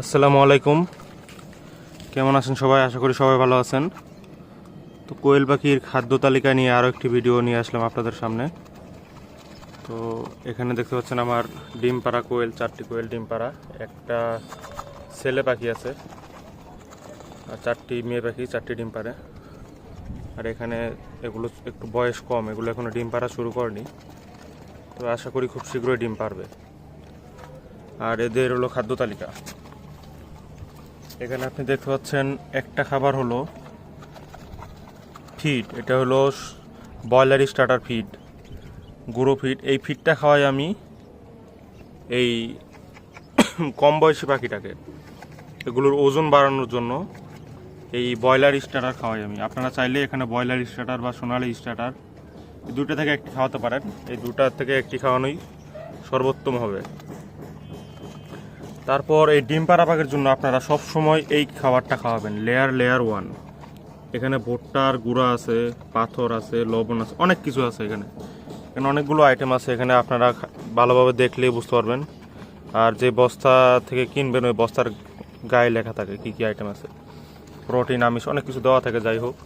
আসসালামু আলাইকুম। কেমন আছেন সবাই? আশা করি সবাই ভালো আছেন। তো কোয়েল পাখির খাদ্য তালিকা নিয়ে আরও একটি ভিডিও নিয়ে আসলাম আপনাদের সামনে। তো এখানে দেখতে পাচ্ছেন আমার ডিম পাড়া কোয়েল, চারটি কোয়েল ডিম পাড়া। একটা ছেলে পাখি আছে, আর চারটি মেয়ে পাখি, চারটি ডিম পাড়ে। আর এখানে এগুলো একটু বয়স কম, এগুলো এখনও ডিম পাড়া শুরু করেনি। তো আশা করি খুব শীঘ্রই ডিম পারবে আর এদের হলো খাদ্য তালিকা। এখানে আপনি দেখতে পাচ্ছেন একটা খাবার হলো ফিড, এটা হলো ব্রয়লার স্টার্টার ফিড, গুঁড়ো ফিড। এই ফিডটা খাওয়াই আমি এই কম বয়সী পাখিটাকে। এগুলোর ওজন বাড়ানোর জন্য এই ব্রয়লার স্টার্টার খাওয়াই আমি। আপনারা চাইলে এখানে ব্রয়লার স্টার্টার বা সোনালি স্টার্টার এই দুটো থেকে একটি খাওয়াতে পারেন। এই দুটা থেকে একটি খাওয়ানোই সর্বোত্তম হবে। তারপর এই ডিম পাড়া পাখির জন্য আপনারা সব সময় এই খাবারটা খাওয়াবেন লেয়ার লেয়ার ওয়ান এখানে ভুট্টার গুঁড়া আছে, পাথর আছে, লবণ আছে, অনেক কিছু আছে এখানে। এখানে অনেকগুলো আইটেম আছে, এখানে আপনারা ভালোভাবে দেখলেই বুঝতে পারবেন। আর যে বস্তা থেকে কিনবেন, ওই বস্তার গায়ে লেখা থাকে কি কি আইটেম আছে। প্রোটিন আমিষ, অনেক কিছু দেওয়া থাকে, যাই হোক।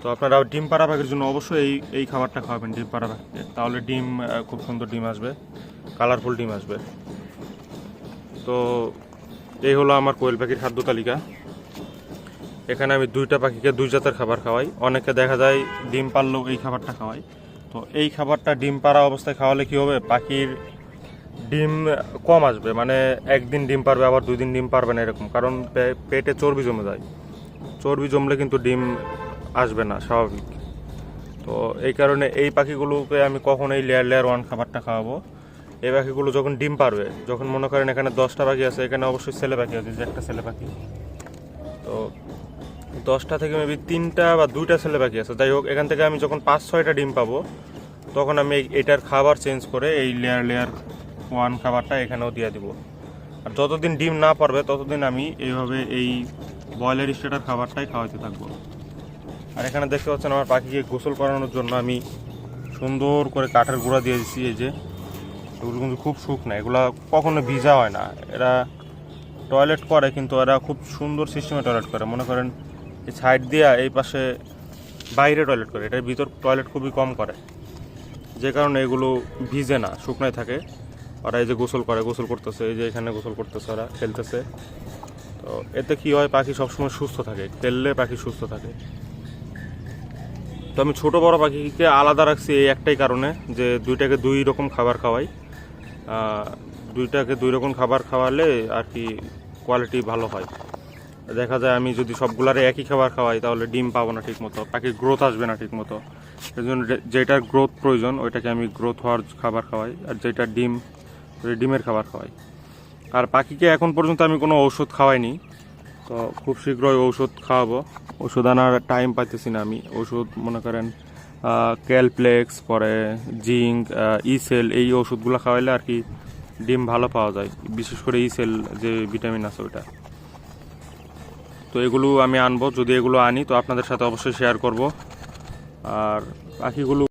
তো আপনারা ডিম পাড়া পাখির জন্য অবশ্যই এই এই খাবারটা খাওয়াবেন, ডিম পাড়া পাখিকে তাহলে ডিম খুব সুন্দর ডিম আসবে কালারফুল ডিম আসবে। তো এই হলো আমার কোয়েল পাখির খাদ্য তালিকা। এখানে আমি দুইটা পাখিকে দুই জাতের খাবার খাওয়াই। অনেকে দেখা যায় ডিম পারলেও এই খাবারটা খাওয়াই তো এই খাবারটা ডিম পাড়া অবস্থায় খাওয়ালে কি হবে? পাখির ডিম কম আসবে। মানে একদিন ডিম পারবে, আবার দুই দিন ডিম পারবে না এরকম। কারণ পেটে চর্বি জমে যায়। চর্বি জমলে কিন্তু ডিম আসবে না, স্বাভাবিক। তো এই কারণে এই পাখিগুলোকে আমি কখনোই লেয়ার লেয়ার ওয়ান খাবারটা খাওয়াবো। এই পাখিগুলো যখন ডিম পারবে, যখন মনে করেন এখানে দশটা পাখি আছে, এখানে অবশ্যই ছেলে পাখি আছে যে একটা ছেলে পাখি তো দশটা থেকে মেবি তিনটা বা দুইটা ছেলে পাখি আছে। যাই হোক, এখান থেকে আমি যখন পাঁচ, ছয়টা ডিম পাবো, তখন আমি এটার খাবার চেঞ্জ করে এই লেয়ার লেয়ার ওয়ান খাবারটা এখানেও দিয়ে দিব। আর যতদিন ডিম না পারবে, ততদিন আমি এইভাবে এই বয়লার স্টেটার খাবারটাই খাওয়াতে থাকব। আর এখানে দেখতে পাচ্ছেন আমার পাখিকে গোসল করানোর জন্য আমি সুন্দর করে কাঠের গুঁড়া দিয়ে দিচ্ছি এই যে। এগুলো কিন্তু খুব শুকনা এগুলো কখনো ভিজা হয় না। এরা টয়লেট করে কিন্তু এরা খুব সুন্দর সিস্টেমে টয়লেট করে। মনে করেন এই সাইড দিয়া এই পাশে বাইরে টয়লেট করে, এটার ভিতর টয়লেট খুবই কম করে। যে কারণে এগুলো ভিজে না শুকনায় থাকে। ওরা এই যে গোসল করে, গোসল করতেছে, এই যে এখানে গোসল করতেছে, ওরা খেলতেছে। তো এতে কি হয়, পাখি সবসময় সুস্থ থাকে, খেললে পাখি সুস্থ থাকে। তো আমি ছোটো বড় পাখিকে আলাদা রাখছি এই একটাই কারণে যে দুইটাকে দুই রকম খাবার খাওয়াই। দুইটাকে দুই রকম খাবার খাওয়ালে আর কি কোয়ালিটি ভালো হয়। দেখা যায় আমি যদি সবগুলারে একই খাবার খাওয়াই, তাহলে ডিম পাবো না ঠিক মতো পাখির গ্রোথ আসবে না ঠিক মতো সেই জন্য যেটার গ্রোথ প্রয়োজন, ওইটাকে আমি গ্রোথ হওয়ার খাবার খাওয়াই, আর যেটা ডিম ডিমের খাবার খাওয়াই। আর পাখিকে এখন পর্যন্ত আমি কোনো ঔষধ খাওয়াইনি, তো খুব শীঘ্রই ঔষধ খাওয়াবো। ওষুধ আনার টাইম পাইতেছি না আমি। ওষুধ মনে করেন ক্যালপ্লেক্স পরে জিঙ্ক ইসেল এই ওষুধগুলো খাওয়াইলে আর কি ডিম ভালো পাওয়া যায়। বিশেষ করে ইসেল যে ভিটামিন আছে ওটা তো এগুলো আমি আনব, যদি এগুলো আনি তো আপনাদের সাথে অবশ্যই শেয়ার করব। আর পাখিগুলো